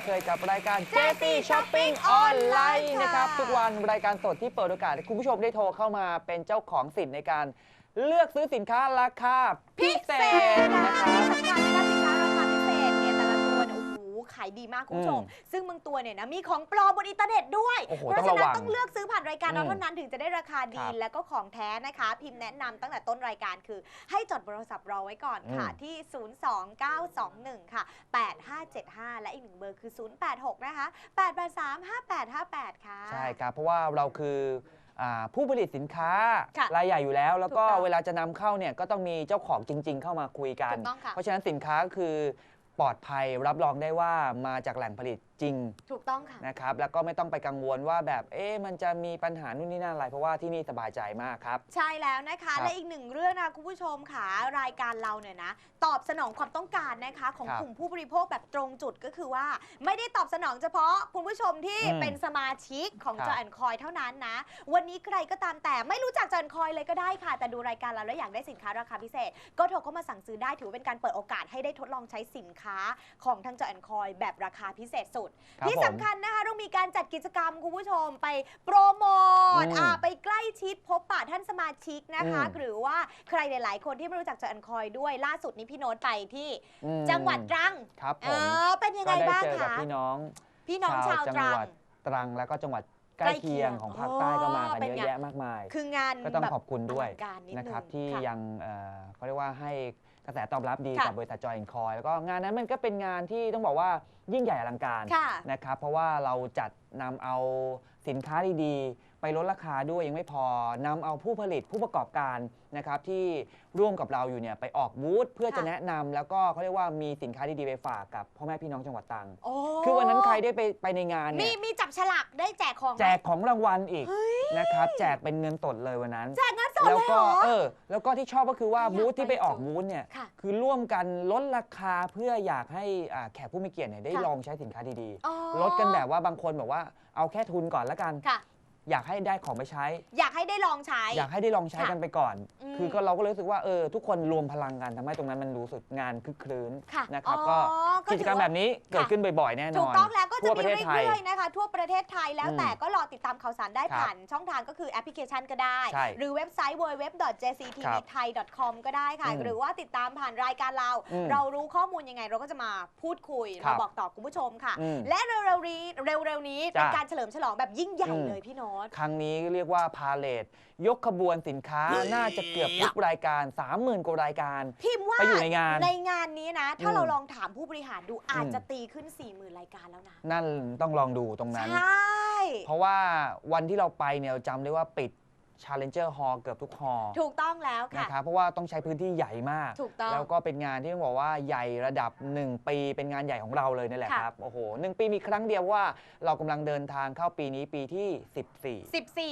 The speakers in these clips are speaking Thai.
นเช่นเคยกับรายการ JT Shopping Online นะครับ ทุกวันรายการสดที่เปิดโอกาสให้คุณผู้ชมได้โทรเข้ามาเป็นเจ้าของสิทธิ์ในการ เลือกซื้อสินค้าราคาพิเศษนะนะคคะรับ ที่สำคัญนะคะสินค้ารา ดีมากคุณผู้ชมอืมซึ่งบางตัวเนี่ยนะมีของปลอมบนอินเทอร์เน็ตด้วย โอ้โหเพราะต้องฉะระนั้วันงต้องเลือกซื้อผ่านรายการเราอืมเท่านั้นถึงจะได้ราคาดีครับแล้วก็ของแท้นะคะ พิมพ์แนะนำตั้งแต่ต้นรายการคือ ให้จดเบอร์โทรศัพท์รอไว้ก่อนค่ะอืม ที่ 02921 ค่ะ 8575 และอีกหนึ่งเบอร์คือ 086 นะคะ 883 5858 ค่ะ ใช่ครับเพราะว่าเราคืออ่าผู้ผลิตสินค้าค่ะรายใหญ่อยู่แล้ว แล้วก็ถูกต้องเวลาจะนำเข้าเนี่ยก็ต้องมีเจ้าของจริง ๆ เข้ามาคุยกัน ถูกต้องค่ะเพราะฉะนั้นสินค้าก็คือ ปลอดภัยรับรองได้ว่ามาจากแหล่งผลิต จริงถูกต้องค่ะ นะครับ แล้วก็ไม่ต้องไปกังวลว่าแบบเอ๊ะมันจะมีปัญหานู่นนี่นั่นอะไร เพราะว่าที่นี่สบายใจมากครับ ใช่แล้วนะครัคะบและอีกหนึ่งเรื่องนะคุณผู้ชมค่ะรายการเราเนี่ยนะตอบสนองความต้องการนะคะ ของครับกลุ่มผู้บริโภคแบบตรงจุดก็คือว่า ไม่ได้ตอบสนองเฉพาะคุณผู้ชมที่อืมเป็นสมาชิกของครับ จอแอนคอยเท่านั้นนะ วันนี้ใครก็ตามแต่ไม่รู้จักจอแอนคอยเลยก็ได้ค่ะ แต่ดูรายการเราแล้วอยากได้สินค้าราคาพิเศษ ก็โทรเข้ามาสั่งซื้อได้ถือว่าเป็นการเปิดโอกาสให้ได้ทดลองใช้สินค้าของทางจอแอนคอยแบบราคาพิเศษสุดครับที่ผมสำคัญนะคะต้องมีการจัดกิจกรรมคุณผู้ชมไปโปรโมทอืมอ่าไปใกล้ชิดพบปะท่านสมาชิกนะคะ อืม หรือว่าใครหลาย ๆ คนที่ไม่รู้จักจอแอนคอยด้วยล่าสุดนี้พี่โน้ตไปที่ อืมจังหวัดตรัง ครับผเอมอ เป็นยังก็ไงได้บ้างเจอกับคะ พี่น้อง พี่น้องชาวจัตรัหงวัดตรังแล้วก็จังหวัดใกล้ใกล้เคีเคียยงงของภาคใต้ก็มากันเป็นเยอะไงแยะมากมาย คืองานก็ต้องแบบขอบคุณด้วยอลังการนิดนะครับนึงที่ค่ะ ยังเอ่อเขาเรียกว่าให้ กระแสตอบรับดีค่ะกับบริษัทจอยแอนคอยแล้วก็งานนั้นมันก็เป็นงานที่ต้องบอกว่ายิ่งใหญ่อลังการค่ะนะครับเพราะว่าเราจัดนำเอาสินค้าดีๆ ไปลดราคาด้วยยังไม่พอนำเอาผู้ผลิตผู้ประกอบการนะครับที่ร่วมกับเราอยู่เนี่ยไปออกบูธเพื่อจะค่ะแนะนำแล้วก็เขาเรียกว่ามีสินค้าดีๆไปฝากกับพ่อแม่พี่น้องจังหวัดตรังโอ้คือวันนั้นใครได้ไปไปในงานมีเนี่ยมีจับฉลากได้แจกของไหมแจกของรางวัลอีกเฮ้ยนะครับแจกเป็นเงินสดเลยวันนั้นแจกงานสดแล้วเลยเหรก็อเออแล้วก็ที่ชอบก็คือว่าอยากบูธที่ไปไปออกจุบูธเนี่ยค่ะคือร่วมกันลดราคาเพื่ออยากให้อ่าแขกผู้มีเกียรติเนี่ยได้ค่ะลองใช้สินค้าดีอ๋อๆลดกันแบบว่าบางคนบอกว่าเอาแค่ทุนก่อนแล้วกันค่ะ อยากให้ได้ของไปใช้ อยากให้ได้ลองใช้ อยากให้ได้ลองใช้ค่ะกันไปก่อน อืม คือก็เราก็รู้สึกว่าเออทุกคนรวมพลังกันทำให้ตรงนั้นมันรู้สึกงานคึกครื้นค่ะนะครับอ๋อก็ก็กิจกรรมถือว่าแบบนี้เกิดขึ้นบ่อยๆแน่นถูอกนต้องแล้วก็จะทั่วปมีระเทศไทย เรื่อยๆนะคะ ทั่วประเทศไทยแล้วอืมแต่ก็รอติดตามข่าวสารได้ครับผ่านช่องทางก็คือแอปพลิเคชันก็ได้ ใช่หรือเว็บไซต์ www.jctvthai.com ก็ได้ค่ะ อืมหรือว่าติดตามผ่านรายการเรา อืมเรารู้ข้อมูลยังไงเราก็จะมาพูดคุยครัมาบบอกต่อคุณผู้ชมค่ะ อืมและเร็วๆนี้เร็วๆนี้เป็นจ้ะการเฉลิมฉลองแบบยิ่งใหญ่อืม เลยพี่โน้ตครั้งนี้เรียกว่าพาเลทยกขบวนสินค้าน่าจะเกือบทุกรายการ 30,000กว่ารายการ พิมพ์ว่าไปอยู่ในงานในงานนี้นะ ถ้าอืมเราลองถามผู้บริหารดูอาจอืมจะตีขึ้น 40,000 รายการแล้วนะ นั่นต้องลองดูตรงนั้น ใช่ เพราะว่าวันที่เราไปเนี่ยเราจำได้ว่าปิด Challenger Hall เกือบทุกฮอลล์ถูกต้องแล้วค่ะ นะครับเพราะว่าต้องใช้พื้นที่ใหญ่มาก ถูกต้องแล้วก็เป็นงานที่ต้องบอกว่าใหญ่ระดับ 1 ปี เป็นงานใหญ่ของเราเลยนี่แหละค่ะ ครับโอ้โหหนึ่งปีมีครั้งเดียวว่าเรากำลังเดินทางเข้าปีนี้ปีที่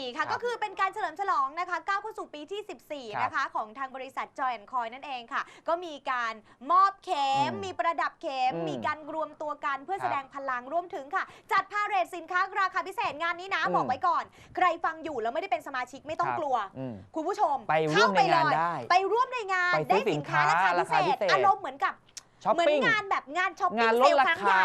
14 14 ค่ะ ครับก็คือเป็นการเฉลิมฉลองนะคะก้าวเข้าสู่ปีที่ครับ14 นะคะ ของทางบริษัท Joy and Coy นั่นเองค่ะ ก็มีการมอบเข็ม อืมมีประดับเข็ม อืมมีการรวมตัวกันเพื่อครับแสดงพลังรวมถึงค่ะ จัดพาเหรดสินค้าราคาพิเศษงานนี้นะ อืม บอกไว้ก่อน ใครฟังอยู่แล้วไม่ได้เป็นสมาชิกไม่ต้องครับกลัวอืมคุณผู้ชมไปร่วมในงานเข้ได้ ไปร่วมในงานไปซื้ได้อสิสินนค้าค้าราคาพิเศราคาพิษเศษอารมณ์เหมือนกับช้อปเหมือนปิ้งงานแบบงานช้อปปิ้งานงลเซดลล์ราครั้งคาใหญ่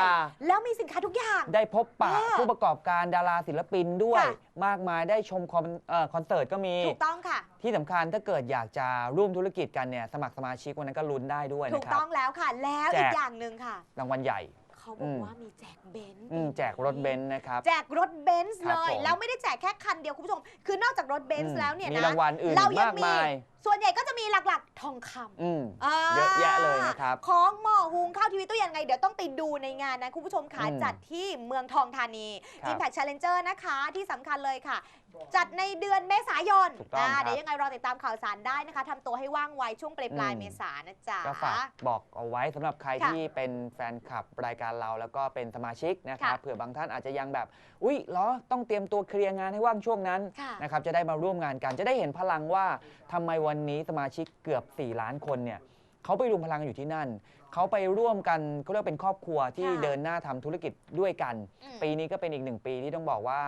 แล้วมีสินค้าทุกอย่าง ได้พบปะเออผู้ประกอบการดาราศิลปินด้วยค่ะมากมายได้ชมคอนเอ่อคอนเสิร์ตก็มีถูกต้องค่ะ ที่สำคัญถ้าเกิดอยากจะร่วมธุรกิจกันเนี่ยสมัครสมาชิกวันนั้นก็ลุ้นได้ด้วยถูนะกครัต้บองแล้วค่ะ แล้วแจกอีกอย่างหนึ่งค่ะรางวัลใหญ่ เขาบออืกมว่ามีแจกเบนซ์อืมแจกรถเบนซ์นะครับ แจกรถเบนซ์ครัเลบยผม แล้วไม่ได้แจกแค่คันเดียวคุณผู้ชม คือนอกจากรถเบนอืซ์มแล้วเนี่ยมีนะรางวัลอื่นเรายัมากมายส่วนใหญ่ก็จะมีหลักๆ ทองคำ อืมาเยอะแยะเลยนะครับของหม้อหุงข้าวทีวีตู้เย็นไง เดี๋ยวต้องไปดูในงานนะ คุณผู้ชมขาอืมจัดที่เมืองทองธานี ครับ Impact Challenger นะคะ ที่สำคัญเลยค่ะ จัดในเดือนเมษายนถูกต้องครับ เดี๋ยวยังไงรอติดตามข่าวสารได้นะคะทำตัวให้ว่างไวช่วงปลายปลายอืมเมษายนนะจ๊ะ ก็ฝากบอกเอาไว้สำหรับใครค่ะที่เป็นแฟนคลับรายการเราแล้วก็เป็นสมาชิกนะครับค่ะเผื่อบางท่านอาจจะยังแบบ อุ๊ยเหรอต้องเตรียมตัวเคลียร์งานให้ว่างช่วงนั้นค่ะนะครับจะได้มาร่วมงานกันจะได้เห็นพลังว่าทำไมวันนี้สมาชิกเกือบ 4 ล้านคนเนี่ยเขาไปรวมพลังอยู่ที่นั่น เขาไปร่วมกันก็เรียกว่าเป็นครอบครัวที่ค่ะเดินหน้าทำธุรกิจด้วยกัน อืม ปีนี้ก็เป็นอีกหนึ่งปีที่ต้องบอกว่า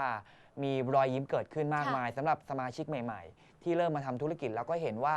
มีรอยยิ้มเกิดขึ้นมากมายสำหรับสมาชิกใหม่ๆ ที่เริ่มมาทำธุรกิจแล้วก็เห็นว่า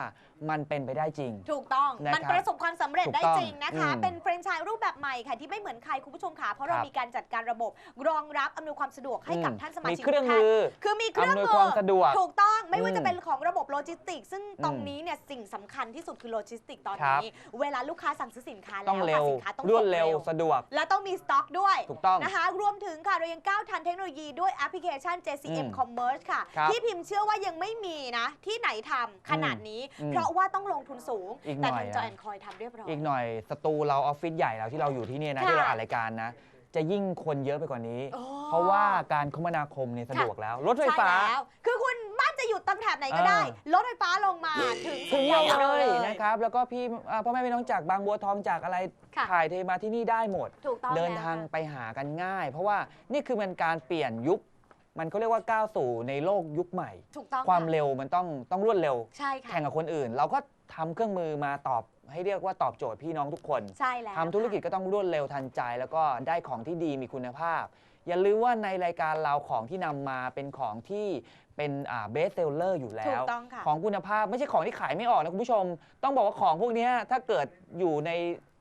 มันเป็นไปได้จริง ถูกต้องนะครับมันประสบความสำเร็จถูกได้ต้องจริงนะคะ อืมเป็นแฟรนไชชายรูปแบบใหม่ค่ะ ที่ไม่เหมือนใครคุณผู้ชมค่ะเพราะเราครับ มีการจัดการระบบ รองรับอำนวยความสะดวกให้กับอืมท่านสมามีชิกเครื่องทุกท่านมือคือมีเครื่องอำนวยมืความสะดวก ถูกต้องไม่ว่าอืมจะเป็นของระบบโลจิสติกส์ซึ่งตรงอืมนี้เนี่ยสิ่งสำคัญที่สุดคือโลจิสติกส์ตอนครับ นี้ เวลาลูกค้าสั่งซื้อสินค้าแล้วต้องเร็ค่ะวสินค้าต้องรวดส่งเร็วสะดวก และต้องมีสต็อกด้วย ถูกต้อง นะคะรวมถึงค่ะ เรายังก้าวทันเทคโนโลยีด้วยแอปพลิเคชัน JCM อืม Commerce ค่ะ ครับที่พิมพ์เชื่อว่ายังไม่มีนะที่ไหนทำขนาดนี้ อืมเพราะว่าต้องลงทุนสูง อีกหน่แต่อยทางจออะ แอนคอยทำเรียบร้อย อีกหน่อยสตูเราออฟฟิศใหญ่เราที่เราอยู่ที่เนี่ยนะค่ะที่เราอ่านรายการนะ จะยิ่งคนเยอะไปกว่านี้โอ้เพราะว่าการคมนาคมเนี่ยสะดวกแล้ว รถไฟฟ้า ใช่แล้ว คือคุณบ้านจะอยู่ตั้งแถบไหนก็ได้เออรถไฟฟ้าลงมาถึงถึงใหญ่เลเลยย นะครับ แล้วก็พี่อ่าพ่อแม่พี่น้องจากบางบัวทองจากอะไรค่ะ ถ่ายเทมาที่นี่ได้หมด ถูกต้องเดินแล้วทางค่ะ ไปหากันง่าย เพราะว่านี่คือมันการเปลี่ยนยุค มันเขาเรียกว่าก้าวสู่ในโลกยุคใหม่ ถูกต้องความะเร็วมันต้องต้องรวดเร็ว ใช่ค่ะ แข่งกับคนอื่น เราก็ทำเครื่องมือมาตอบให้เรียกว่าตอบโจทย์พี่น้องทุกคนใช่แล้วทำธุรกิจค่ะก็ต้องรวดเร็วทันใจ แล้วก็ได้ของที่ดีมีคุณภาพ อย่าลืมว่าในรายการเราของที่นำมาเป็นของที่เป็นเบสเซลเลอร์อยู่แล้ถูวกต้องค่ะ ของคุณภาพไม่ใช่ของที่ขายไม่ออกนะคุณผู้ชม ต้องบอกว่าของพวกเนี้ยถ้าเกิดอยู่ใน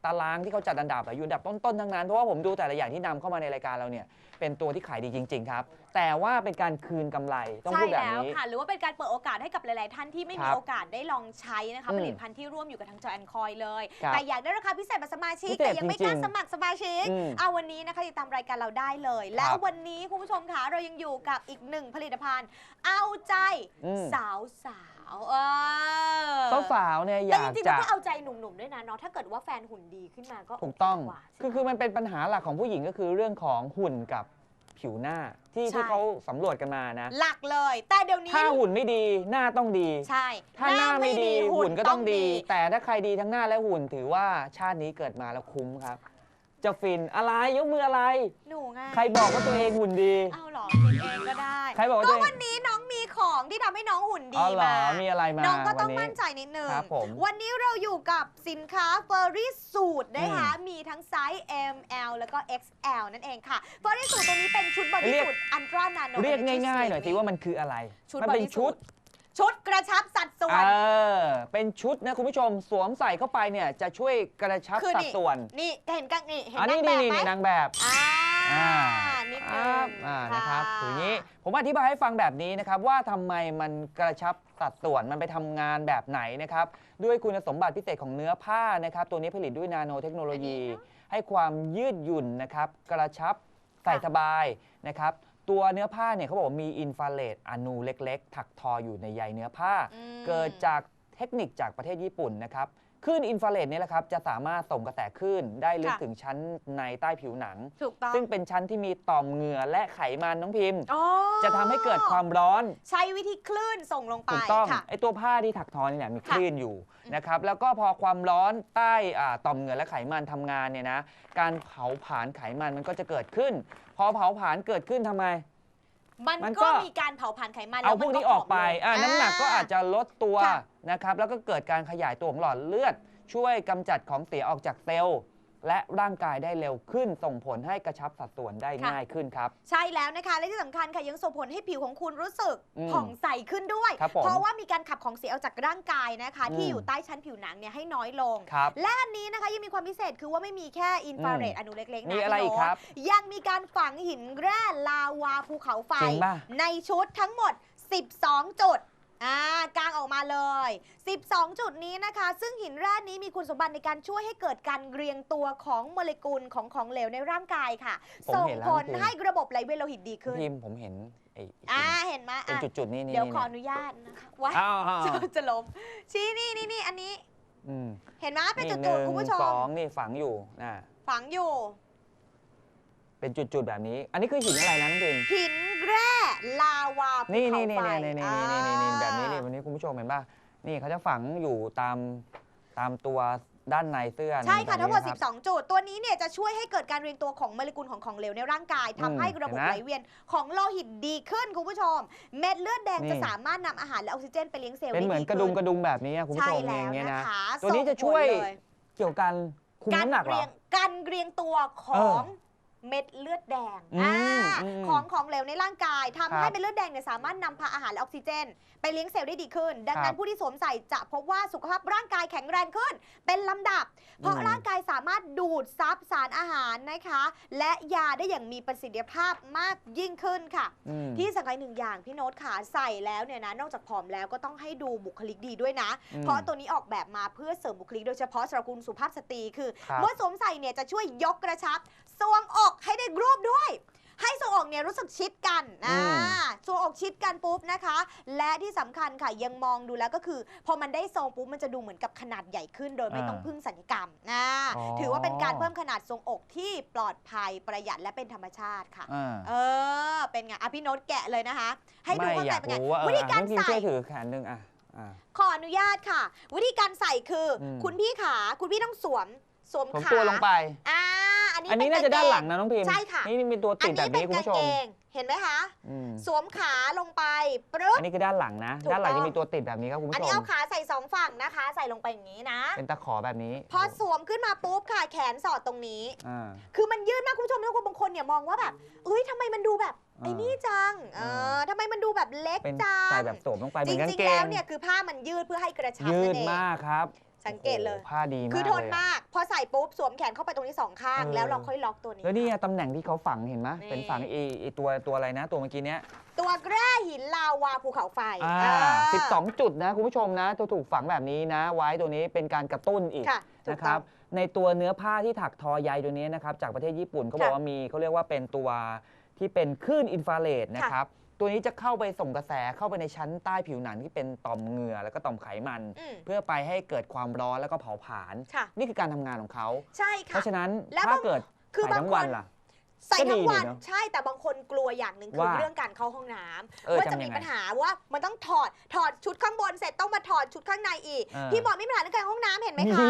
ตารางที่เขาจัดอันดับอะอยู่อันดับต้นๆทั้งนั้น เพราะว่าผมดูแต่ละอย่างที่นำเข้ามาในรายการเราเนี่ยเป็นตัวที่ขายดีจริง ๆ ครับ แต่ว่าเป็นการคืนกำไรต้องใช่พูดแบบแล้วนี้ ค่ะ หรือว่าเป็นการเปิดโอกาสให้กับหลาย ๆ ท่านที่ไม่คมีรับโอกาสได้ลองใช้นะคะอืมผลิตภัณฑ์ที่ร่วมอยู่กับทางจอแอนคอยเลย ครับแต่อยากได้ราคาพิเศษแบบสมาชิกพิเศษแต่ยังไม่กล้าจริงๆสมัครสมาชิกอืมเอาวันนี้นะคะติดตามรายการเราได้เลย แล้วครับวันนี้คุณผู้ชมคะเรายังอยู่กับอีกหนึ่งผลิตภัณฑ์ เอาใจอืม สาวสาว ๆเออสาวๆเนี่ยอแต่ยาจกริงๆจะแล้วก็เอาใจหนุ่มๆด้วยนะเนาะถ้าเกิดว่าแฟนหุ่นดีขึ้นมาก็ถูกต้อง โเคว่าใช่ไหม คือคือมันเป็นปัญหาหลักของผู้หญิงก็คือเรื่องของหุ่นกับผิวหน้าที่ใช่ ที่เขาสำรวจกันมานะ หลักเลย แต่เดี๋ยวนี้ถ้าหุ่นไม่ดีหน้าต้องดี ใช่ถ้าหน้าไม่ดีหุ่นก็ต้องดี แต่ถ้าใครดีทั้งหน้าและหุ่นถือว่าชาตินี้เกิดมาแล้วคุ้มครับ จะฟินอะไรยกมืออะไร หนูไง ใครบอกว่าตัวเองหุ่นดี เอาเหรอคิดเองก็ได้ใครบอกว่าก็ตัวเองวันนี้น้องมีของที่ทำให้น้องหุ่นดีอ๋อเหรอมา มีอะไรมาน้องก็ต้องวันนี้มั่นใจนิดนึง ครับผมวันนี้เราอยู่กับสินค้าเฟอร์รี่สูตรนะคะ มีทั้งไซส์ M L แล้วก็ XL นั่นเองค่ะเฟอร์รี่สูตรตัวนี้เป็นชุดบอดี้เรียก สูตรอันตรานาโน เรียกง่ายๆหน่อยสิว่ามันคืออะไร ชุดมันเป็น body ชุด suit ชุดกระชับสัดส่วเอนอเป็นชุดนะคุณผู้ชมสวมใส่เข้าไปเนี่ยจะช่วยกระชับคือสัดนี่ส่วน นี่เห็นกังนี่เห็นอันนานี้งแบนี่บนี่ไหมนี่นางแบบ อ่าอ่านิดคนึรับงอ่านะครับคืออย่างนี้ผมอธิบายให้ฟังแบบนี้นะครับว่าทำไมมันกระชับสัดส่วนมันไปทำงานแบบไหนนะครับด้วยคุณสมบัติพิเศษของเนื้อผ้านะครับตัวนี้ผลิตด้วยนาโนเทคโนโลยี ให้ความยืดหยุ่นนะครับกระชับใส่สบายนะครับ ตัวเนื้อผ้าเนี่ยเขาบอกว่ามีอินฟราเรดอนูเล็ก ๆ ถักทออยู่ในใยเนื้อผ้า อืม เกิดจากเทคนิคจากประเทศญี่ปุ่นนะครับ คลื่นอินฟราเรดเนี่ยแหละครับจะสามารถส่งกระแสคลื่นได้ลึกค่ะ ถึงชั้นในใต้ผิวหนัง ถูกต้องซึ่งเป็นชั้นที่มีต่อมเหงื่อและไขมันน้องพิมพ์ อ๋อจะทำให้เกิดความร้อน ใช้วิธีคลื่นส่งลงไปถูกต้องค่ะ ไอตัวผ้าที่ถักทอนี่แหละมีค่ะคลื่นอยู่นะครับแล้วก็พอความร้อนใต้อ่าต่อมเหงื่อและไขมันทำงานเนี่ยนะการเผาผลาญไขมันมันก็จะเกิดขึ้น พอเผาผลาญเกิดขึ้นทำไม มันมันก็ ก็มีการเผาผลาญไขมันเอาแล้พวกนี้มัออกไปอะผมลงน้ำหนักก็อาจจะลดตัวค่ะ นะครับ แล้วก็เกิดการขยายตัวของหลอดเลือด ช่วยกำจัดของเสียออกจากเซลล์ และร่างกายได้เร็วขึ้น ส่งผลให้กระชับสัดส่วนได้ง่ายขึ้นครับ ใช่แล้วนะคะ และที่สำคัญค่ะยังส่งผลให้ผิวของคุณรู้สึกอืมผ่องใสขึ้นด้วย ครับผมเพราะว่ามีการขับของเสียออกจากร่างกายนะคะ อืม ที่อยู่ใต้ชั้นผิวหนังเนี่ยให้น้อยลง ครับ และอันนี้นะคะยังมีความพิเศษคือว่าไม่มีแค่อินฟราเรดอืมอนุเล็กๆนะมีอะไรพี่อีกโน้ตครับยังมีการฝังหินแร่ลาวาภูเขาไฟ จริงป่ะในชุดทั้งหมด 12 จุด อ่ากางออกมาเลย 12 จุดนี้นะคะ ซึ่งหินแร่นี้มีคุณสมบัติในการช่วยให้เกิดการเรียงตัวของโมเลกุลของของเหลวในร่างกายค่ะ ผมส่งเห็นแล้วผลจริงให้ระบบไหลเวียนโลหิตดีขึ้น พิมพ์ผมเห็นไอ้อ่าเห็นไหมเป็นอะจุดๆนี่นี่เดี๋ยวนี่ขออนุญาตนะคะว้ายอ้าวอ้าวจะอ้าวจะล้มชี้นี่นี่นี่อันนี้อืมเห็นไหมเป็นนี่จุดหๆนึ่งคุณผู้ชสมองนี่ฝังอยู่นะฝังอยู่ เป็นจุดๆแบบนี้ อันนี้คือหินอะไรนะน้องพิมพ์หินแร่ลาวาภูนี่เขานี่นี่ไฟนี่นี่นี่นี่นี่นี่แบบนี้นี่อ่าวันนี้คุณผู้ชมเห็นป่ะนี่เขาจะฝังอยู่ตามตามตัวด้านในเสื้อใช่ค่ะแบบนี้ทั้งหมดนรับ12 จุด ตัวนี้เนี่ยจะช่วยให้เกิดการเรียงตัวของโมเลกุลของของเหลวในร่างกายทำให้อืมระบบเห็นไหมไหลเวียนของโลหิตดีขึ้นคุณผู้ชม เม็ดเลือดแดงนี่จะสามารถนำอาหารและออกซิเจนไปเลี้ยงเซลล์เป็นได้เหมือนดีกระดุมขึ้นกระดุมแบบนี้อะคุณผู้ใช่ชมแล้อวย่างเงี้ยนะนะคะตัวส่งนี้จะผลช่วยเลย เกี่ยวกับการคุมการน้ำหนักเหรเรีอย งการเรียงตัวขเอออง เม็ดเลือดแดงอืมอ่าอืมของของเหลวในร่างกายทำครัให้บเป็นเลือดแดงเนี่ยสามารถนำพาอาหารและออกซิเจน ไปเลี้ยงเซลล์ได้ดีขึ้น ดังนั้ครันบผู้ที่สวมใส่จะพบว่าสุขภาพร่างกายแข็งแรงขึ้น เป็นลำดับ เพราะอืม ร่างกายสามารถดูดซับสารอาหารนะคะ และยาได้อย่างมีประสิทธิภาพมากยิ่งขึ้นค่ะ อืม ที่สำคัญหนึ่งอย่างพี่โน้ตขาใส่แล้วเนี่ยนะนอกจากผอมแล้วก็ต้องให้ดูบุคลิกดีด้วยนะ อืมเพราะตัวนี้ออกแบบมาเพื่อเสริมบุคลิกโดยเฉพาะสำหรับคุณสุภาพสตรีคือครับ เมื่อสวมใส่เนี่ยจะช่วยยกกระชับ ทรวงอกให้ได้รูปด้วย ให้ทรวงอกเนี่ยรู้สึกชิดกันอ่าทรวงอกชิดกันปุ๊บนะคะ และที่สำคัญค่ะยังมองดูแล้วก็คือ พอมันได้ทรงปุ๊บมันจะดูเหมือนกับขนาดใหญ่ขึ้น โดยไม่ต้องพึ่งสัญญกรรมนะอ๋อ ถือว่าเป็นการเพิ่มขนาดทรวงอกที่ปลอดภัยประหยัดและเป็นธรรมชาติค่ะ อ่าเออ เป็นไงอะพี่โน้ตแกะเลยนะคะ ให้ดูไม่ข้างอในยากเป็นไง รู้ว่าเออวิธีการน้องพิมใส่ ช่วยถือแขนหนึ่งอะอ่า ขออนุญาตค่ะ วิธีการใส่คืออม คุณพี่ขา คุณพี่ต้องสวม สวมผมขาตัวลงไป อ่าอันนี้อันนี้เป็น่าจะด้านหลังกงนะน้องพิมใช่ค่ะนี่มีตัวอัตินดแบนี้บเป็นี้นคุณกางผู้ชมเกงเห็นไหมคะ อืมสวมขาลงไปปึ๊บ อันนี้คือด้านหลังนะ ถูกด้านหลังต้จะองมีตัวติดแบบนี้ครับคุณอันผู้ชนี้ม เอาขาใส่สองฝั่งนะคะ ใส่ลงไปอย่างนี้นะ เป็นตะขอแบบนี้พอสวมขึ้นมาปุ๊บค่ะแขนสอดตรงนี้ อ่า คือมันยืดมากคุณผู้ชมทุกคนบางคนเนี่ยมองว่าแบบเอ้ยทำไมมันดูแบบอ่าไอ้นี่จังเออ่าอทำไมมันดูแบบเล็กเป็นจังใส่แบบสวมลงไปเหจมือนกางริงเกๆแล้วงเนี่ยคือผ้ามันยืดเพื่อให้กระชับยืนั่ดนเอง มากครับ สังเกตเลย โอ้โหผ้าดีมากคือทนเลยอะมาก พอใส่ปุ๊บสวมแขนเข้าไปตรงนี้สองข้างเออแล้วเราค่อยล็อกตัวนี้ แล้วนี่ไงตำแหน่งที่เขาฝังเห็นไหมนี่ เป็นฝังไอ้ไอ้ตัวตัวอะไรนะ ตัวเมื่อกี้เนี้ยตัวแร่หินลาวาภูเขาไฟอ่าเออสิบสองจุดนะคุณผู้ชมนะตัวถูกฝังแบบนี้นะ ไว้ตัวนี้เป็นการกระตุ้นอีก ค่ะถูกนะคต้รัอบง ในตัวเนื้อผ้าที่ถักทอใยตัวนี้นะครับจากประเทศญี่ปุ่นเขาบอกค่ะว่ามีเขาเรียกว่าเป็นตัวที่เป็นคลื่นอินฟราเรดนะครับ ตัวนี้จะเข้าไปส่งกระแสเข้าไปในชั้นใต้ผิวหนังที่เป็นต่อมเหงื่อแล้วก็ต่อมไขมัน อืม เพื่อไปให้เกิดความร้อนแล้วก็เผาผลาญค่ะ นี่คือการทำงานของเขา ใช่เพค่ะ ราะฉะนั้นแล้วถ้าบางเกิดคือใส่บางทั้งควันนล่ะ ใส่ทั้งวันก็ดีนี่เนอะใช่แต่บางคนกลัวอย่างหนึ่งคือว่าเรื่องการเข้าห้องน้ำเออว่าจะทำมียังไงปัญหาว่ามันต้องถอดถอดชุดข้างบนเสร็จต้องมาถอดชุดข้างในอีก เออ พี่หมอไม่มีปัญหาเรื่องการเข้าห้องน้ำเห็นไหมมีคะ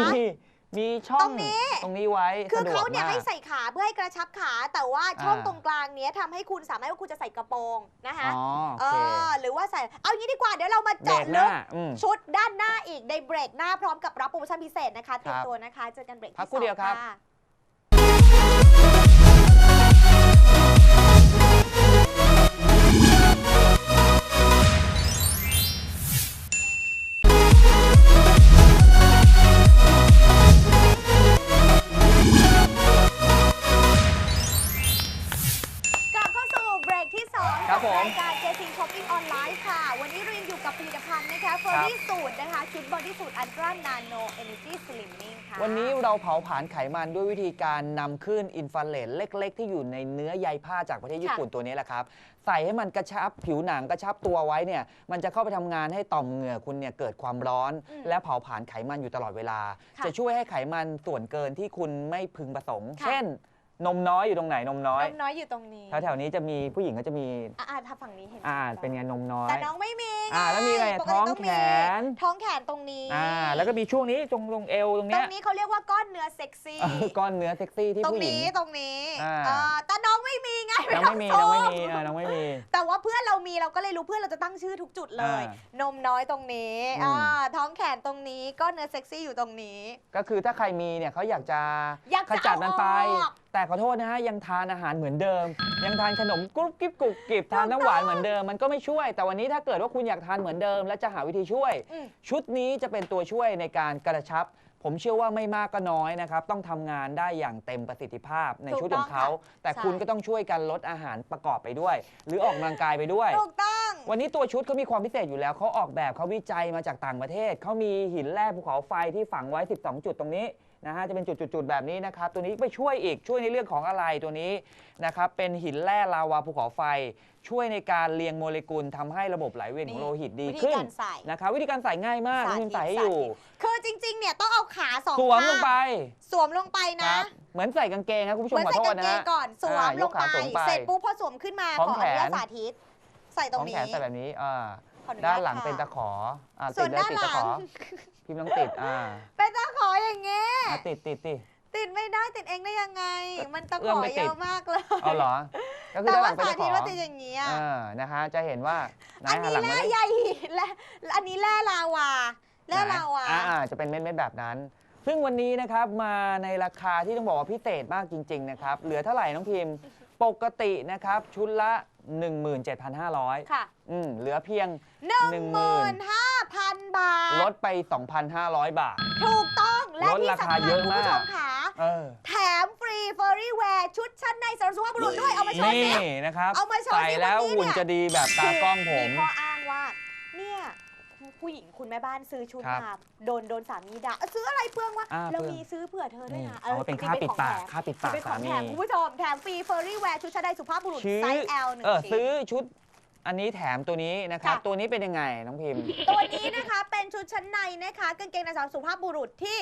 มีช่องตรงนี้ ตรงนี้ไว้คือสะดวเขากเนี่ยมาก ให้ใส่ขาเพื่อให้กระชับขา แต่ว่าช่องอ่า ตรงกลางเนี้ยทำให้คุณสามารถว่าคุณจะใส่กระโปรงนะคะอ๋อเอโอเคอหรือว่าใส่เอางี้ดีกว่าเดี๋ยวเรามาเบรเจาะกหลึน้ากอืม ชุดด้านหน้าอีกในเบรกหน้าพร้อมกับรับโปรโมชั่นพิเศษนะคะเตรียคมรับตัวนะคะเจอกันเบรกที่พักครู่เดียวครับ สองค่ะ ครักับบผมรายการ j จ Shopping ช้อปปิ้งออนไลน์ค่ะ วันนี้เรายังอยู่กับผลิตภัณฑ์นะคะเฟอร์รี่สูตรนะคะ ชุดบอดี้สูตรอันตรานาโนเอเนจีสลิมมิ่งค่ะ วันนี้เราเผาผลาญไขมันด้วยวิธีการนำคลื่นอินฟราเรดเล็ก ๆ ที่อยู่ในเนื้อใยผ้าจากประเทศญี่ปุ่นตัวนี้แหละครับ ใส่ให้มันกระชับผิวหนังกระชับตัวไว้เนี่ย มันจะเข้าไปทำงานให้ต่อมเหงื่อคุณเนี่ยเกิดความร้อน อืมและเผาผลาญไขมันอยู่ตลอดเวลา ค่ะจะช่วยให้ไขมันส่วนเกินที่คุณไม่พึงประสงค์ ค่ะ เช่น นมน้อยอยู่ตรงไหนนมน้อยน้องน้อยอยู่ตรงนี้แถวๆนี้จะมีผู้หญิงก็จะมีอ่าถ้าฝั่งนี้เห็นอ่าเป็นไงนมน้อย แต่น้องไม่มีไงอ่าแล้วมีอะไรปกติท้องมีแขนท้องแขนตรงนี้อ่าแล้วก็มีช่วงนี้ตรงตรงเอวตรงตรเนี้งยนี้เขาเรียกว่าก้อนเนื้อเซ็กซี่เออก้อนเนื้อเซ็กซี่ที่ตรงผู้หญิง นี้ตรงนี้อ่าอ่าแต่น้องไม่มีไงน้องไม่มีต้น้องไม่ซูมีเออน้องไม่มี แต่ว่าเพื่อนเรามีเราก็เลยรู้เพื่อนเราจะตั้งชื่อทุกจุดเลย อ่นมน้อยตรงนี้อืม อ่าท้องแขนตรงนี้ก้อนเนื้อเซ็กซี่อยู่ตรงนี้ ก็คือถ้าใครมีเนี่ยเขาอยากจะอยากจะขจัดมันไป เอาออกแต่ขอโทษนะฮะยังทานอาหารเหมือนเดิม ยังทานขนมกรุบกริบกรุบกริบทานน้ำหวานเหมือนเดิมมันก็ไม่ช่วย แต่วันนี้ถ้าเกิดว่าคุณอยากทานเหมือนเดิม และจะหาวิธีช่วย อืม ชุดนี้จะเป็นตัวช่วยในการกระชับ ผมเชื่อว่าไม่มากก็น้อยนะครับ ต้องทำงานได้อย่างเต็มประสิทธิภาพในถูกชุดต้ขอองงเขา แต่ใช่คุณก็ต้องช่วยกันลดอาหารประกอบไปด้วย หรือออกกำลังกายไปด้วย ถูกต้อง วันนี้ตัวชุดเขามีความพิเศษอยู่แล้ว เขาออกแบบเขาวิจัยมาจากต่างประเทศ เขามีหินแร่ภูเขาไฟที่ฝังไว้ 12 จุดตรงนี้ นะฮะจะเป็นจุดๆๆแบบนี้นะครับตัวนี้ไปช่วยอีกช่วยในเรื่องของอะไรตัวนี้นะครับเป็นหินแร่ลาวาภูเขาไฟ ช่วยในการเรียงโมเลกุลทำให้ระบบไหลเวียนของโลหิตดีวิธีขึ้นการใส่ นะครับวิธีการใส่ง่ายมากสาน้องธิพิตมใส่ให้อยู่สาธิตคือจริงๆ เนี่ยต้องเอาขาสองสวมลข้างไปสวมลงไปคนะ รับเหมือนใส่กางเกงนะคุณผู้ชเหมมือนขอใส่โทษกางนะเกงฮะ ก่อนสวอ่ามลยงกไป ขาสูงไปเสร็จปุ๊บพอสวมขึ้นมาพร้ขออมอนุญาตแขนสาธิต ใส่ตรของงนี้แขนใส่แบบนี้อ่าขออญตด้านหลังค่ะเป็นตะขออ่าส่ติวดนเลยด้านติดหลัตะของ พิมพ์ต้องติดอ่าเป็นตะขออย่างเงี้ยอะติดติดติด ติดไม่ได้ติดเองได้ยังไง มันตะเอื้ขอมอไปเยติดอะมากเลยเอาเหรอ ก็คือแต่ด้านหว่าลังเป็นสาตะขธิตอว่าติดอย่างเงี้ยเออนะฮะจะเห็นว่าไหอันหันี้หลังแร่มาใหญ่และอันนี้แร่ลาวาแร่ไหนลาวาอ่าอ่าจะเป็นเม็ดๆแบบนั้นสซึ่งวันนี้นะครับมาในราคาที่ต้องบอกว่าพิเศษมากจริง ๆ นะครับ เหลือเท่าไหร่น้องพิมพ์ ปกตินะครับ ชุดละ 17,500ค่ะ อืมเหลือเพียง 15,000 บาท ลดไป 2,500 บาท ถูกต้องและลดที่ราสำคาคัญเยอะคุณมากผู้ชมขาเออ แถมฟรีเฟอร์รี่แวร์ชุดชั้นในสำหรับสุภาพบุรุษด้วย เอามาโชว์นี่สิ นะครับ เอามาโชว์สิใส่แล้ววันนี้หุ่นเนี่ยจะดีแบบตากล้องผมข้ออ้างว่าเนี่ย ผู้หญิงคุณแม่บ้านซื้อชุดครับมาโดนโดนสามีด่าเอ้าซื้ออะไรเปลืองวะอ่าเราเปลือง มีซื้อเผื่อเธอด้วยนี่นะเอาไว้เป็นจริงค่าๆปิดของปากแถมค่าปิดปากเป็นขสาองมี แถมคุณผู้ชมแถมฟรีเฟอร์รี่แวร์ชุดชั้นในสุภาพบุรุษซื้อไซส์ L หนึ่งเออชิ้น ซื้อชุดอันนี้แถมตัวนี้นะครับ ค่ะ ตัวนี้เป็นยังไงน้องพิมพ์ ตัวนี้นะคะเป็นชุดชั้นในนะคะกางเกงในสำหรับสุภาพบุรุษที่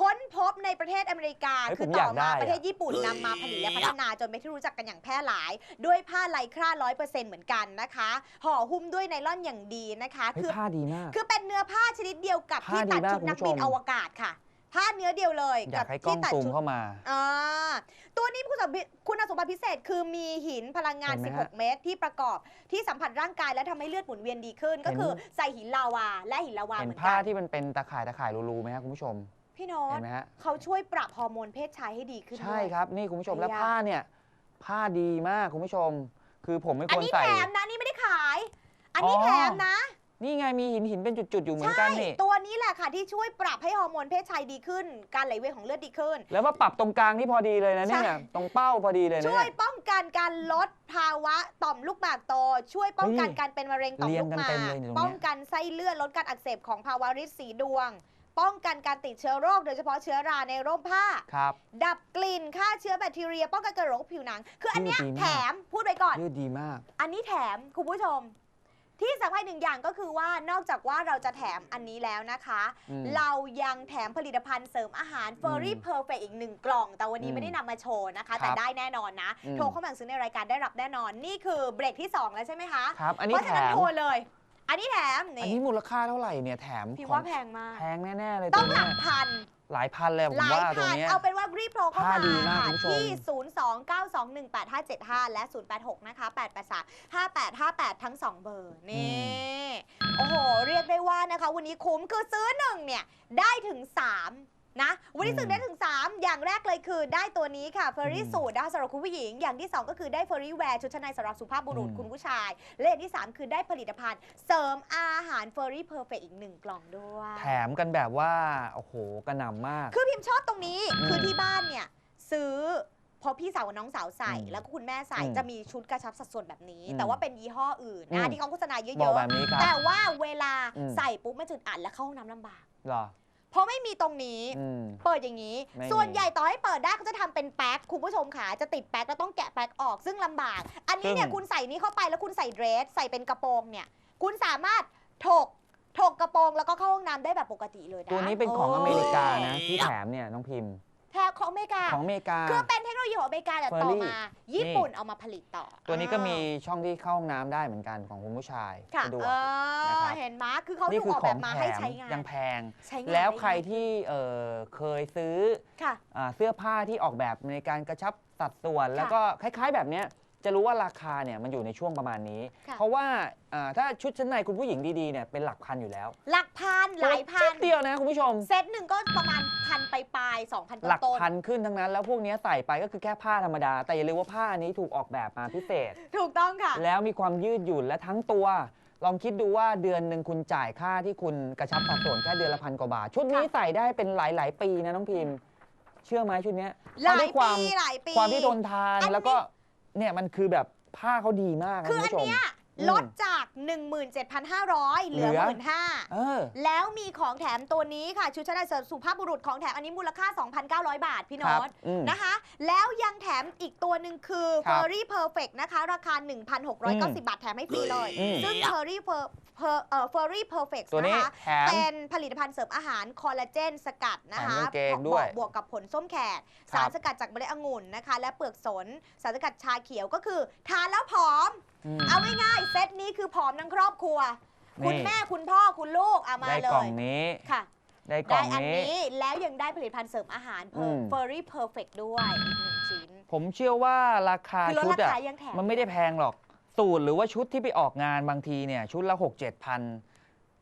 ค้นพบในประเทศอเมริกา เฮ้ยคือผมต่อยาอกได้มาอะ ประเทศญี่ปุ่นนำมาผลิตและพัฒนาจนเป็นที่รู้จักกันอย่างแพร่หลาย ด้วยผ้าไลคราร้อยเปอร์เซ็นต์เหมือนกันนะคะห่อหุ้มด้วยไนล่อนอย่างดีนะคะเฮ้ยคือ ผ้าดีมาก คือเป็นเนื้อผ้าชนิดเดียวกับผ้าที่ตัดดีมากชุดนักคุณผู้บินชมอวกาศค่ะ ผ้าเนื้อเดียวเลยอยากให้กล้ที่องตัดซูมชุดเข้ามา อ่าตัวนี้คุณสมบัติคุณสมบัติพิเศษคือมีหินพลังงาน เห็นไหมฮะ16 เมตร ที่ประกอบที่สัมผัสร่างกายและทำให้เลือดหมุนเวียนดีขึ้น ก็เห็น คือใส่หินลาวาและหินลาวาเห็เหนมือนผ้ากันที่มันเป็นตะข่ายตะข่ายรูๆไหมครับคุณผู้ชม พี่โน้เห็ตนไหมฮะ เขาช่วยปรับฮอร์โมนเพศชายให้ดีขึ้นใช่ด้วย ครับ นี่คุณผู้ชมไอ้แล้วยาผ้าเนี่ย ผ้าดีมากคุณผู้ชม คือผมไม่อัคนวรนี้ใส่ แถมนะนี่ไม่ได้ขาย อันนี้อ๋อ แถมนะ นี่ไงมีหินหินเป็นจุดๆอยู่เหมือนกันนี่ ตัวนี้แหละค่ะที่ช่วยปรับให้ฮอร์โมนเพศชายดีขึ้น การไหลเวียนของเลือดดีขึ้น แล้วมาปรับตรงกลางนี่พอดีเลยนะเนี่ใช่ยตรงเป้าพอดีเลยนะช่วยเนี่ย ป้องกันการลดภาวะต่อมลูกหมากโต ช่วยป้องกันเฮ้ยการเป็นมะเร็งต่อมเรียลูงกกันหมาเต็กมเลยอยู่ตรงเนี้ย ป้องกันไส้เลื่อนลดการอักเสบของภาวะริดสีดวง ป้องกันการติดเชื้อโรคโดยเฉพาะเชื้อราในร่มผ้า ครับดับกลิ่นฆ่าเชื้อแบคทีเรีย ป้องกันการโรคผิวหนัง คืออันเนี้ยดีมากแถมพูดไปก่อน ยืดดีมาก อันนี้แถมคุณผู้ชม ที่สำคัญหนึ่งอย่างก็คือว่านอกจากว่าเราจะแถมอันนี้แล้วนะคะ อืม เรายังแถมผลิตภัณฑ์เสริมอาหาร f u r r y อืม Perfect อีกหนึ่งกล่อง แต่วันนี้อืมไม่ได้นำมาโชว์นะคะครับแต่ได้แน่นอนนะ อืม โทรเข้ามาซื้อในรายการได้รับแน่นอน นี่คือเบรกที่ 2 แล้วใช่ไหมคะ ครับ อันเพนี้ราะแถฉะนั้นม โทรเลย อันนี้แถมอันนี่นี้มูลค่าเท่าไหร่เนี่ยแถมพี่ของว่าแพงมาก แพงแน่ๆเลยต้ตัอวงหเนี้ลัยกพัน หลายพันเลยผหมลายว่าตัวพันเนี้ย เอาเป็นว่ารีบโทรเข้าผ้ามาดีมากค่ะคุณผู้ชม ที่ 029218575 และ 086 นะคะ 883 5858 ทั้ง 2 เบอร์นี่ โอ้โห เรียกได้ว่านะคะ วันนี้คุ้มคือซื้อหนึ่งเนี่ย ได้ถึง 3 นะวันนี้ซื้อได้ถึง 3 อย่างแรกเลยคือได้ตัวนี้ค่ะเฟอร์รี่อืมสูตรนะคะสำหรับคุณผู้หญิง อย่างที่ 2 ก็คือได้เฟอร์รี่แวร์ชุดชั้นในสำหรับสุภาพบุรุษอืมคุณผู้ชาย และอย่างที่ 3 คือได้ผลิตภัณฑ์ เสริมอาหารเฟอร์รี่เพอร์เฟกอีกหนึ่งกล่องด้วย แถมกันแบบว่า โอ้โหกระหน่ำมาก คือพิมพ์ชอบตรงนี้อืมคือที่บ้านเนี่ยซื้อพอพี่สาวกับน้องสาวใส่อืมแล้วก็คุณแม่ใส่อืมจะมีชุดกระชับสัดส่วนแบบนี้อืมแต่ว่าเป็นยี่ห้ออื่นอืนะมที่เขาโฆษณาเยบอกอะแบบนี้ครับๆแต่ว่าเวลาอืมใส่ปุ๊บไม่จุดอัดและเข้าห้องน้ำลำบากเหรอ เพราะไม่มีตรงนี้ อืม เปิดอย่างนี้ ไม่มี ส่วนใหญ่ต่อให้เปิดได้เขาจะทำเป็นแป๊กคุณผู้ชมขาจะติดแป๊กแล้วต้องแกะแป๊กออกซึ่งลำบาก อันนี้เนี่ยซึ่งคุณใส่นี้เข้าไปแล้วคุณใส่เดรส ใส่เป็นกระโปรงเนี่ย คุณสามารถถกถกกระโปรงแล้วก็เข้าห้องน้ำได้แบบปกติเลยนะตัวนี้เป็นของโอเมริกานะ ที่แถมเนี่ยน้องพิมพ์ แทบของอเมริกา ของอเมริกา คือเป็นเทคโนโลยีของอเมริกาแต่ต่อ Furry มา ญี่ปุ่นเอามาผลิตต่อตัวนี้ก็มีอ่าช่องที่เข้าห้องน้ำได้เหมือนกันของคุณผู้ชายค่ะสะดวก เอนะอครับ เห็นไหมคือเขานี่ถูกคือออกขแบองบมาแถให้มใช้งานยังแพง ใช้งานแล้วได้ใครง่ายที่เอ่อเคยซื้อค่ะ อ่าเสื้อผ้าที่ออกแบบในการกระชับสัดส่วน แล้วก็คล้ายๆแบบเนี้ย จะรู้ว่าราคาเนี่ยมันอยู่ในช่วงประมาณนี้ ค่ะ เพราะว่าอ่าถ้าชุดชั้นในคุณผู้หญิงดีๆเนี่ยเป็นหลักพันอยู่แล้วหลักพันหลายพัจิ๊นบเดียวนะคุณผู้ชม เซตหนึ่งก็ประมาณพันไปปลายสองพันหลักต้นพันขึ้นทั้งนั้น แล้วพวกเนี้ยใส่ไปก็คือแค่ผ้าธรรมดา แต่อย่าลืมว่าผ้าอันนี้ถูกออกแบบมาพิเศษ ๆถูกต้องค่ะ แล้วมีความยืดหยุ่นและทั้งตัว ลองคิดดูว่าเดือนหนึ่งคุณจ่ายค่าที่คุณกระชับสัดส่วนแค่เดือนละพันกว่าบาท ชุดนี้ค่ะใส่ได้เป็นหลาย ๆ ปีนะน้องพิมพ์ เชื่อไหมชุดเนี้ยหลายด้วยควาปีมหลายปี ความที่ทนทานอันนี้ แล้วก็ เนี่ยมันคือแบบผ้าเขาดีมากนะคือคุณอันผู้ชม เนี้ยอืมลดจาก 17,500 เหลือเหลือ หมื่นห้าเออ แล้วมีของแถมตัวนี้ค่ะ ชุดชั้นในสุภาพบุรุษของแถมอันนี้มูลค่า 2,900 บาท พี่โนครับอตอืมนะคะ แล้วยังแถมอีกตัวหนึ่งคือ ครั f บ u r r y Perfect นะคะ ราคา 1,690 บาท แถมให้ฟรีเลย อืม ซึ่ง f u r r y Per Per เอ่อ f u r r y Perfect ตัวนี้นะคะแถม เป็นผลิตภัณฑ์เสริมอาหารคอลลาเจนสกัดนะคะแถมกางเกงด้วย บวกกับผลส้มแขกครับสารสกัดจากเมล็ดองุ่นนะคะ และเปลือกสน สารสกัดชาเขียวก็คือ ทานแล้วผอม อืม เอาง่ายๆเซตนี้คือผอมทั้งครอบครัว นี่ คุณแม่คุณพ่อคุณลูกเอามาได้เลกล่อยงนี้ค่ะ ได้กล่ได้องอันนี้ นี้แล้วยังได้ผลิตภัณฑ์เสริมอาหารอืมเฟอร์รี่เพอร์เฟกด้วยอีกหนึ่งชิ้น ผมเชื่อว่าราคาคือลดชุดราอะคายังแถมมันไม่ได้แพงหรอก สูตรหรือว่าชุดที่ไปออกงานบางทีเนี่ยชุดละ6 7พัน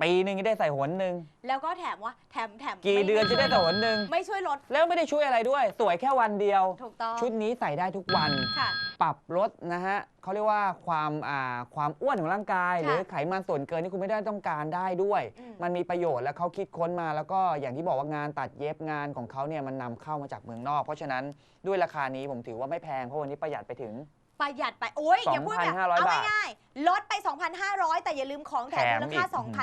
ปีหนึ่งได้ใส่หนหนึ่งแล้วก็แถมว่าแถมแถมกี่ไม่เดือนจะได้ม่ใส่ช่วยหนหนึ่งไม่ช่วยลดแล้วไม่ได้ช่วยอะไรด้วย สวยแค่วันเดียว ถูกต้องชุดนี้ใส่ได้ทุกวัน ค่ะ ปรับลดนะฮะเขาเรียกว่าความอ่าความอ้วนของร่างกายค่ะหรือไขมันส่วนเกินที่คุณไม่ได้ต้องการได้ด้วย อืม มันมีประโยชน์แล้วเขาคิดค้นมา แล้วก็อย่างที่บอกว่างานตัดเย็บงานของเขาเนี่ยมันนำเข้ามาจากเมืองนอก เพราะฉะนั้นด้วยราคานี้ผมถือว่าไม่แพงเพราะวันนี้ประหยัดไปถึง ประหยัดไป โอ้ยอย่าพูดแบบ2,500เอาบาทง่ายๆลดไป 2,500 แต่อย่าลืมของแถมแถมมูลค่าอีกอืม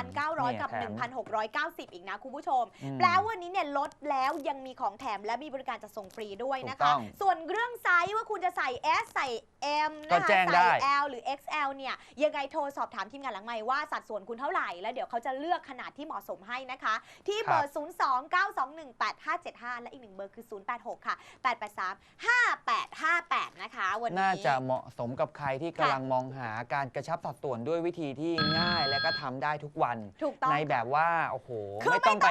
2,900 กับ เนี่ยแถม 1,690 อีกนะคุณผู้ชม อืม แปลว่าวันนี้เนี่ยลดแล้วยังมีของแถมและมีบริการจัดส่งฟรีด้วยนะถูกต้คะ องส่วนเรื่องไซส์ว่าคุณจะใส่ S ใส่ M ก็นะคะแจ้งได้ ใส่ L หรือ XL เนี่ยยังไงโทรสอบถามทีมงานหลังไมค์ว่าสัดส่วนคุณเท่าไหร่ แล้วเดี๋ยวเขาจะเลือกขนาดที่เหมาะสมให้นะคะ ที่เบอร์ 029218575 และอีกหนึ่งเบอร์คือ 086 ค่ะ 883 5858 นะคะ วันนี้น่าจะเหมาะสมกับใครที่กำลังมองหาการกระชับสัดส่วนด้วยวิธีที่ง่ายและก็ทำได้ทุกวัน ถูกต้องในแบบว่าโอ้โหคือไม่ต้องไม่ต้อง ไป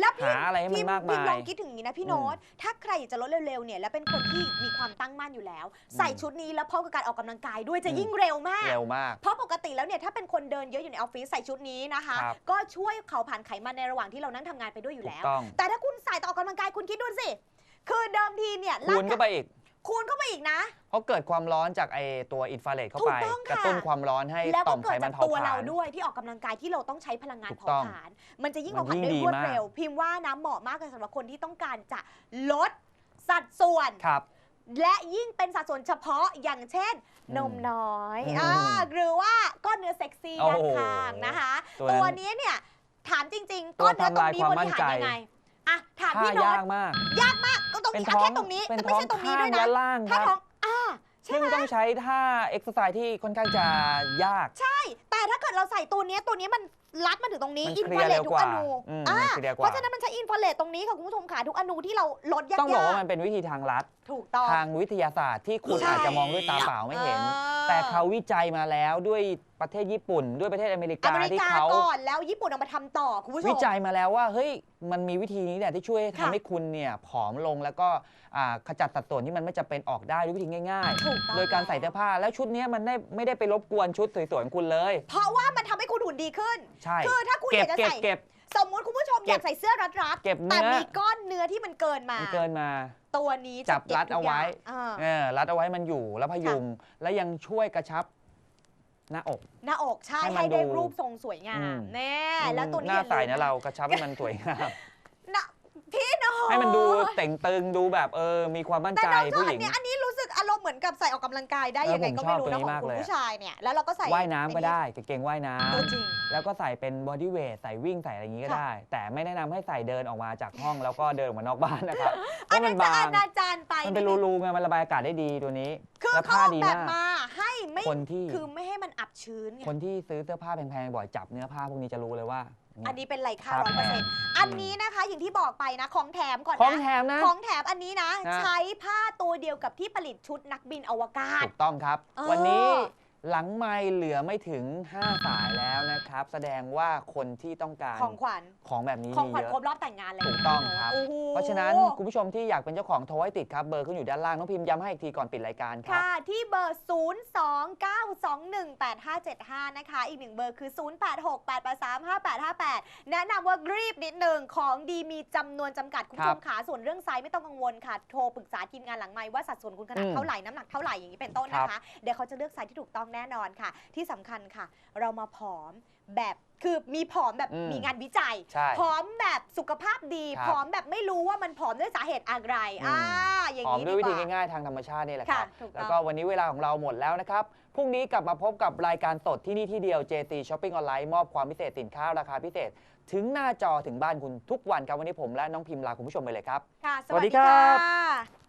แล้วพี่หาอะไรให้มันพี่มากพี่มายลองคิดถึงอย่างนี้นะพี่โน้ตถ้าใครอยากจะลดเร็วๆเนี่ยแล้วเป็นคนที่มีความตั้งมั่นอยู่แล้ว ใส่ชุดนี้แล้วพร้อมกับการออกกำลังกายด้วยจะอืมยิ่งเร็วมาก เร็วมาก เพราะปกติแล้วเนี่ยถ้าเป็นคนเดินเยอะอยู่ในออฟฟิศใส่ชุดนี้นะคะ ครับ ก็ช่วยเขาผ่านไขมันในระหว่างที่เรานั่งทำงานไปด้วยอยู่ถูแล้กวต้องแต่ถ้าคุณใส่ต่อออกกำลังกายคุณคิดดูสิ คือเดิมทีเนี่ยคูณร่างเข้าไปอีก คูณเข้าไปอีกนะ เพราะเกิดความร้อนจากไอตัวอินฟราเรดเข้าถูไป กต้องค่ะ กระตุ้นความร้อนให้แล้วต่ก็อมไขเกิดมัจานกเผาตัวผเราลาญ ด้วยที่ออกกำลังกายที่เราต้องใช้พลังงานถูกเผาต้องผลาญมันจะยิ่งมัเผานผลาญยิ่งด้วยดีรวดมาก เร็ว พิมพ์ว่านะเหมาะมากเลยสำหรับคนที่ต้องการจะลดสัดส่วน ครับ และยิ่งเป็นสัดส่วนเฉพาะอย่างเช่น อืมนมน้อยอืมอ่าหรือว่าก้อนเนื้อเซ็กซี่โอ้ด้านโหข้างนะคะ ตัวตัวนั้นนี้เนี่ยถามจริง ๆ ตัวก้อนเนื้อตรงนี้ทำลายความบริหารมั่นใจ ยังไง อะถามท่าพี่โน้ยาตกมาก ยากมากก็ตรงเป็นนี้ท้เอาองแค่ตรงนี้เป็นแต่ไม่ท้องใช่ตรงนี้ข้าด้วงยและนะล่างคถ้ารับท้องอ่าใช่ซึ่งไหมต้องใช้ท่าเอ็กซ์ไซส์ที่ค่อนข้างจะยากแต่ถ้าเกิดเราใส่ตัวเนี้ยตัวเนี้ยมัน รัดมาถึงตรงนี้มันอินเคลีฟยราร์เรเร็ดวทุกกว่าอนูอืมอ่ามันเคลียร์กเพว่าราะฉะนั้นมันใช้อินฟราเรดตรงนี้ค่ะคุณผู้ชมค่ะทุกอนูที่เราลดยากๆต้องบอกว่ามันเป็นวิธีทางลัดถูกต้อง ทางวิทยาศาสตร์ที่คุณใช่ อาจจะมองด้วยตาเปล่าไม่เห็นออแต่เขาวิจัยมาแล้วด้วยประเทศญี่ปุ่น ด้วยประเทศอเมริอกาเมริที่กาเขาก่อนแล้วญี่ปุ่นเอามาทำต่อคุณผู้ชม วิจัยมาแล้วว่าเฮ้ยมันมีวิธีนี้เนี่ยที่ช่วยค่ะ ทำให้คุณเนี่ยผอมลงแล้วก็อ่าขจัดสัดส่วนที่มันไม่จำเป็นออกได้ด้วยวิธีง่าย ถูกต้องๆโดยการใส่เสื้อผ้าแล้วชุดเนี้ยมันได้ไม่ได้ไปรบกวนชุดสวยๆของคุณเลย เพราะว่ามันทำให้คุณหุ่นดีขึ้นใช่ คือถ้าคุณอเก็บยากจะเก็บใส่เก็บ สมมุติคุณผู้ชมเก็อบยากใส่เสื้อรัดรัดๆเก็บเนื้อ แต่มีก้อนเนื้อที่มันเกินมา มันเกินมา ตัวนี้ะจับก็รัดเอาไว้ทุกย่งอ่า เออรัดเอาไว้มันอยู่แล้วพยุงแล้วยังช่วยกระชับ หน้าอก หน้าอกใช่ให้มันให้ได้ดูรูปทรงสวยงาอืมมแน่แล้วตัวนี้หน้าอย่ลืมใสนะเรากระชับให้มันสวยงาม นะพี่น้องให้มันดูเต่งตึงดูแบบเออมีความมั่นแต่ใจน้องชอบผู้หอัญินงนี้อันนี้รู้สึกอารมณ์เหมือนกับใส่ออกกำลังกายได้เออยังไงก็ไม่รู้ผมชอบนะตัวนี้ของมากคุณเลย ผู้ชายเนี่ยแล้วเราก็ใส่ว่ายน้ำก็ได้กางเกงว่ายน้ำ เออจริง แล้วก็ใส่เป็นบอดี้เวทใส่วิ่งใส่อะไรอย่างนี้ก็ค่ะ ได้ แต่ไม่แนะนำให้ใส่เดินออกมาจากห้องแล้วก็เดินออกมานอกบ้านนะครับเพอันราะมันั้นนจะบาง อนาจารไปมันเป็นรูๆไงมันระบายอากาศได้ดีตัวนี้ คือแล้วเขาผ้าออกดีแบบมาก มาให้ไม่คนที่คือไม่ให้มันอับชื้นไง คนที่ซื้อเสื้อผ้าแพงๆบ่อยจับเนื้อผ้าพวกนี้จะรู้เลยว่า อันนี้เป็นไรค่าครัร้บอยเปอร์เซ็นต์อันนี้นะคะอย่างที่บอกไปนะของแถมก่อนของนะแถมนะ ของแถมอันนี้นะนะ ใช้ผ้าตัวเดียวกับที่ผลิตชุดนักบินอวกาศ ถูกต้องครับเออวันนี้ หลังไม่เหลือไม่ถึง 5 สายแล้วนะครับ แสดงว่าคนที่ต้องการของขวัญของแบบนี้ของมีขวัญเยอะครบรอบแต่งงานเลยถูกต้องครับ โอ้โหเพราะฉะนั้นคุณผู้ชมที่อยากเป็นเจ้าของโทรให้ติดครับ เบอร์ขึ้นอยู่ด้านล่างน้องพิมพ์ย้ำให้อีกทีก่อนปิดรายการครับ ค่ะ ที่เบอร์ 029218575 นะคะ อีกหนึ่งเบอร์คือ 0868835858 แนะนำว่ากรีบนิดหนึ่งของดีมีจำนวนจำกัดคุณผู้ชมขาส่วนเรื่องไซส์ไม่ต้องกังวลค่ะ โทรปรึกษาทีมงานหลังไม้ว่าสัดส่วนคุณขนาดอืม เท่าไหร่ น้ำหนักเท่าไหร่อย่างนี้เป็นต้นนะคะ เดี๋ยวเขาจะเลือกไซส์ที่ถูกต้องแน่นอนค่ะ ที่สำคัญค่ะ เรามาผอมแบบคือมีผอมแบบอืมมีงานวิจัย ใช่ผอมแบบสุขภาพดี ครับผอมแบบไม่รู้ว่ามันผอมด้วยสาเหตุอะไรอืม อ่าอย่างหอมนี้ด้วยวิธีกาง่ายๆทางธรรมชาตินี่แหละคค่ะรับ ถูกแล้วต้ก็องวันนี้เวลาของเราหมดแล้วนะครับ พรุ่งนี้กลับมาพบกับรายการสดที่นี่ที่เดียว JC Shopping Online มอบความพิเศษสินค้าราคาพิเศษ ถึงหน้าจอถึงบ้านคุณทุกวันครับวันนี้ผมและน้องพิมพ์ลาคุณผู้ชมไปเลยครับ ค่ะ สวัสดีครับค่ะ